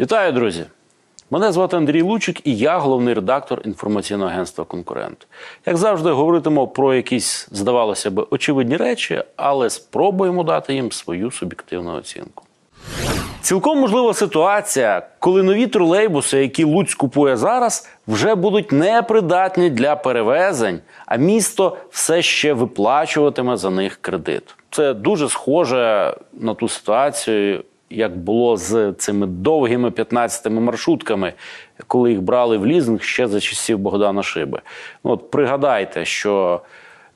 Вітаю, друзі! Мене звати Андрій Лучик, і я головний редактор інформаційного агентства Конкурент. Як завжди, говоритимо про якісь, здавалося б, очевидні речі, але спробуємо дати їм свою суб'єктивну оцінку. Цілком можлива ситуація, коли нові тролейбуси, які Луцьк купує зараз, вже будуть непридатні для перевезень, а місто все ще виплачуватиме за них кредит. Це дуже схоже на ту ситуацію, як було з цими довгими 15-ми маршрутками, коли їх брали в лізинг ще за часів Богдана Шиби. Ну, от пригадайте, що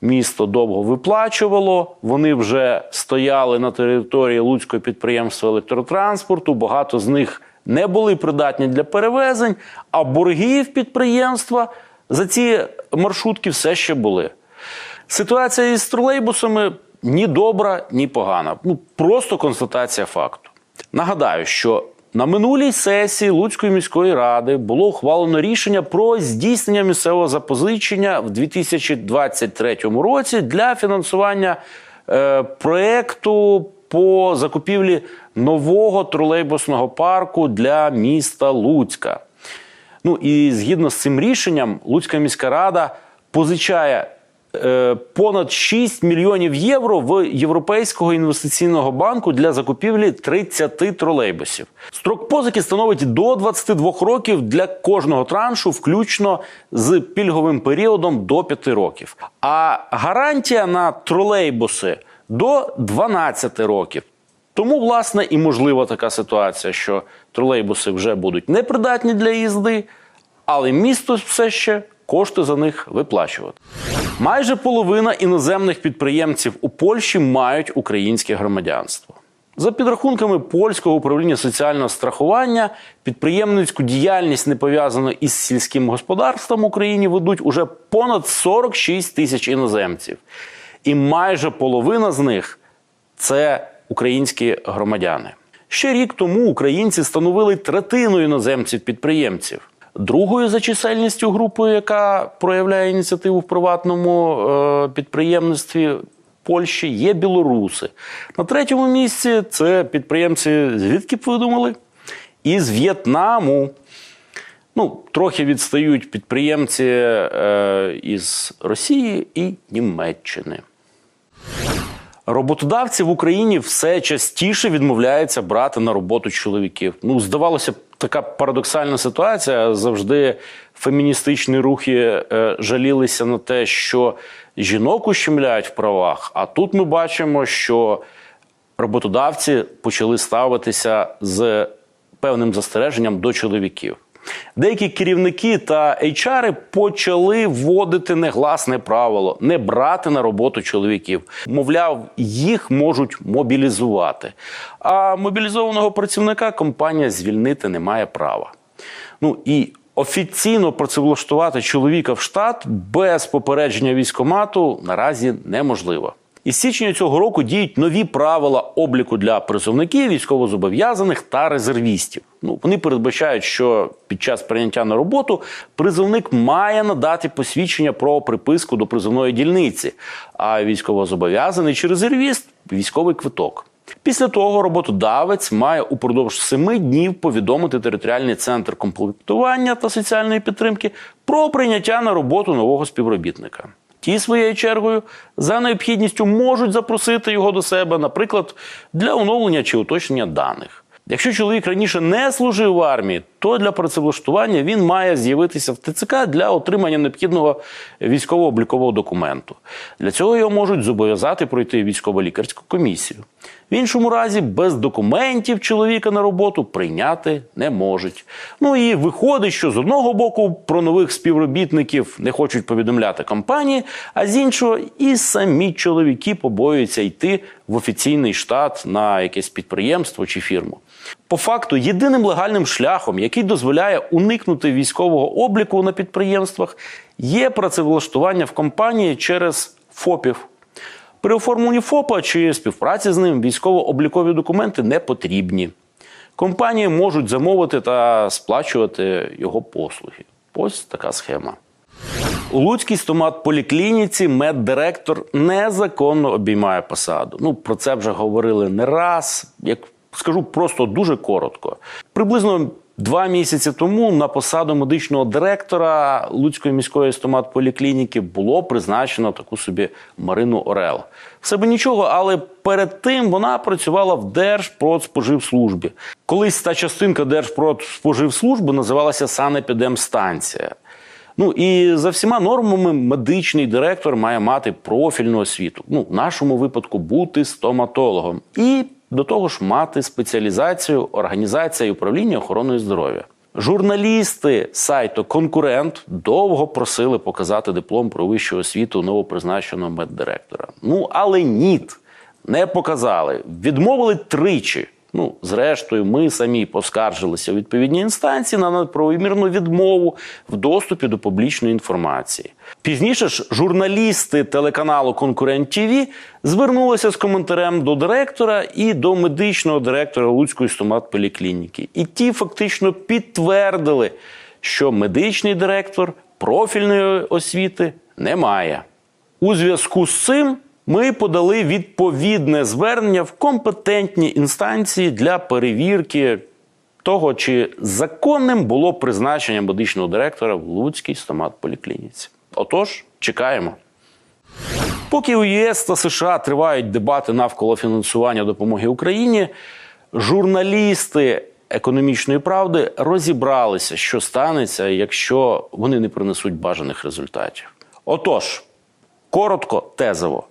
місто довго виплачувало, вони вже стояли на території Луцького підприємства електротранспорту. Багато з них не були придатні для перевезень, а борги в підприємства за ці маршрутки все ще були. Ситуація із тролейбусами ні добра, ні погана. Ну просто констатація факту. Нагадаю, що на минулій сесії Луцької міської ради було ухвалено рішення про здійснення місцевого запозичення в 2023 році для фінансування е, проекту по закупівлі нового тролейбусного парку для міста Луцька. Ну і згідно з цим рішенням, Луцька міська рада позичає понад 6 мільйонів євро в Європейського інвестиційного банку для закупівлі 30 тролейбусів. Строк позики становить до 22 років для кожного траншу, включно з пільговим періодом до 5 років. А гарантія на тролейбуси до 12 років. Тому, власне, і можлива така ситуація, що тролейбуси вже будуть непридатні для їзди, але місто все ще кошти за них виплачувати. Майже половина іноземних підприємців у Польщі мають українське громадянство. За підрахунками польського управління соціального страхування, підприємницьку діяльність не пов'язану із сільським господарством в Україні ведуть уже понад 46 тисяч іноземців. І майже половина з них це українські громадяни. Ще рік тому українці становили третину іноземців-підприємців. Другою за чисельністю групою, яка проявляє ініціативу в приватному е, підприємництві Польщі, є білоруси. На третьому місці це підприємці, звідки б ви думали? Із В'єтнаму. Ну, трохи відстають підприємці е, із Росії і Німеччини. Роботодавці в Україні все частіше відмовляються брати на роботу чоловіків. Ну, здавалося б, така парадоксальна ситуація. Завжди феміністичні рухи е, жалілися на те, що жінок ущемляють в правах. А тут ми бачимо, що роботодавці почали ставитися з певним застереженням до чоловіків. Деякі керівники та HR почали вводити негласне правило не брати на роботу чоловіків. Мовляв, їх можуть мобілізувати. А мобілізованого працівника компанія звільнити не має права. Ну і офіційно працевлаштувати чоловіка в штат без попередження військомату наразі неможливо. Із січня цього року діють нові правила обліку для призовників, військовозобов'язаних та резервістів. Ну вони передбачають, що під час прийняття на роботу призовник має надати посвідчення про приписку до призовної дільниці, а військовозобов'язаний чи резервіст військовий квиток. Після того роботодавець має упродовж семи днів повідомити територіальний центр комплектування та соціальної підтримки про прийняття на роботу нового співробітника. Ті своєю чергою за необхідністю можуть запросити його до себе, наприклад, для оновлення чи уточнення даних. Якщо чоловік раніше не служив в армії, то для працевлаштування він має з'явитися в ТЦК для отримання необхідного військово-облікового документу. Для цього його можуть зобов'язати пройти військово-лікарську комісію. В іншому разі, без документів чоловіка на роботу прийняти не можуть. Ну і виходить, що з одного боку про нових співробітників не хочуть повідомляти компанії, а з іншого, і самі чоловіки побоюються йти в офіційний штат на якесь підприємство чи фірму. По факту, єдиним легальним шляхом, який дозволяє уникнути військового обліку на підприємствах, є працевлаштування в компанії через ФОПів. При оформленні ФОПа чи співпраці з ним військово-облікові документи не потрібні. Компанії можуть замовити та сплачувати його послуги. Ось така схема. У Луцькій стомат-поліклініці меддиректор незаконно обіймає посаду. Ну про це вже говорили не раз. Як Скажу просто дуже коротко. Приблизно два місяці тому на посаду медичного директора Луцької міської стоматполіклініки було призначено таку собі Марину Орел. Все би нічого, але перед тим вона працювала в Держпродспоживслужбі. Колись та частинка Держпродспоживслужби називалася санепідемстанція. Ну і за всіма нормами медичний директор має мати профільну освіту. Ну, в нашому випадку бути стоматологом. І до того ж мати спеціалізацію організація і управління охороною здоров'я. Журналісти сайту Конкурент довго просили показати диплом про вищу освіту новопризначеного меддиректора. Ну але ніт, не показали. Відмовили тричі. Ну, зрештою, ми самі поскаржилися у відповідній інстанції на неправомірну відмову в доступі до публічної інформації. Пізніше ж журналісти телеканалу Конкурент ТВ звернулися з коментарем до директора і до медичного директора Луцької стоматполіклініки. І ті фактично підтвердили, що медичний директор профільної освіти не має. У зв'язку з цим ми подали відповідне звернення в компетентні інстанції для перевірки того, чи законним було призначення медичного директора в Луцькій стоматполіклініці. Отож, чекаємо. Поки у ЄС та США тривають дебати навколо фінансування допомоги Україні, журналісти економічної правди розібралися, що станеться, якщо вони не принесуть бажаних результатів. Отож, коротко, тезово,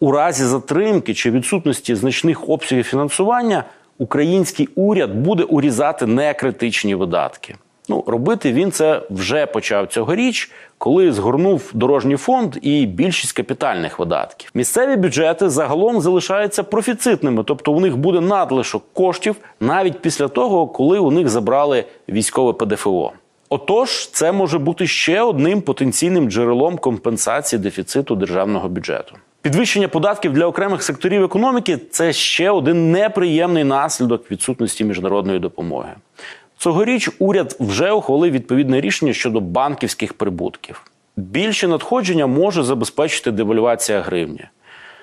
у разі затримки чи відсутності значних обсягів фінансування український уряд буде урізати некритичні видатки. Ну, робити він це вже почав цьогоріч, коли згорнув дорожній фонд і більшість капітальних видатків. Місцеві бюджети загалом залишаються профіцитними, тобто у них буде надлишок коштів навіть після того, коли у них забрали військове ПДФО. Отож, це може бути ще одним потенційним джерелом компенсації дефіциту державного бюджету. Підвищення податків для окремих секторів економіки це ще один неприємний наслідок відсутності міжнародної допомоги. Цьогоріч уряд вже ухвалив відповідне рішення щодо банківських прибутків. Більше надходження може забезпечити девальвація гривні.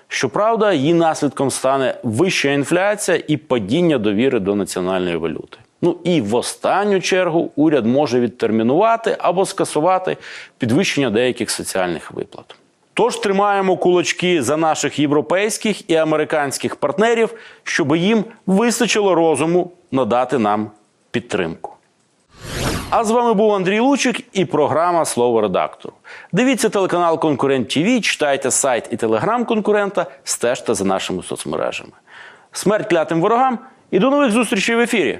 Щоправда, її наслідком стане вища інфляція і падіння довіри до національної валюти. Ну і в останню чергу уряд може відтермінувати або скасувати підвищення деяких соціальних виплат. Тож тримаємо кулачки за наших європейських і американських партнерів, щоб їм вистачило розуму надати нам підтримку. А з вами був Андрій Лучик і програма Слово редактору. Дивіться телеканал Конкурент ТВ, читайте сайт і телеграм конкурента, стежте за нашими соцмережами. Смерть клятим ворогам і до нових зустрічей в ефірі.